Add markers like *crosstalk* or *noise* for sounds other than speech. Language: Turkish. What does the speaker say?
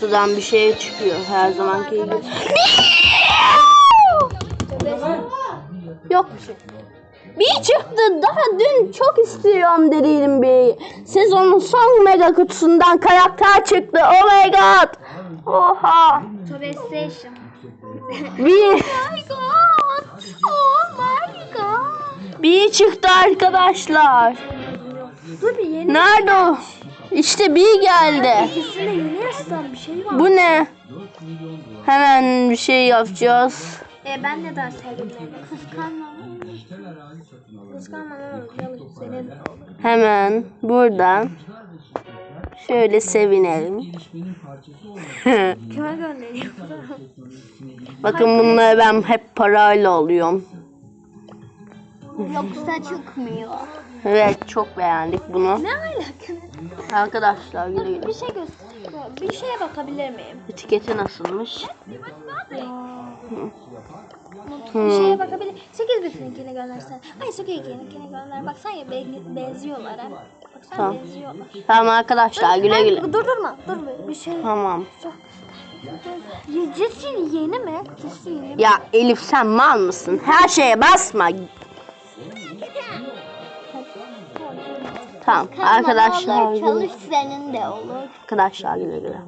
Sudan bir şey çıkıyor her zamanki gibi. Yok bir şey. Bir çıktı daha dün çok istiyorum dediydim bir. Sezonun son mega kutusundan karakter çıktı. Oh my god. Oha. Tobe Station. Bir, my god. Oh my god. bir çıktı arkadaşlar. Dur bir yeni. Nerede o? İşte bir geldi. İkisinde yeni yazılan bir şey var. Bu ne? Hemen bir şey yapacağız. E, ben de daha sevdim. Kıskanma. Kıskanma ne olur. Senin. Hemen buradan şöyle sevinelim. *laughs* Kime göndereyim? Bakın bunları ben hep parayla alıyorum. Yoksa çıkmıyor. Evet çok beğendik bunu. Ne alaka? Arkadaşlar güle güle. Bir şey göster. Bir şeye bakabilir miyim? Etiketi nasılmış? Bir Hmm. şeye bakabilir. 8 bitininkini göndersen. Ay 8 bitininkini gönder. Baksan ya be- benziyorlar ha. Baksan Tamam. benziyorlar. Tamam arkadaşlar güle Ay, güle. Dur durma. Dur bir- bir şey. Tamam. Cissin yeni mi? Cissin yeni mi? Ya Elif sen mal mısın? Her şeye basma. Tamam arkadaşlar güle güle. senin de olur. Arkadaşlar güle güle.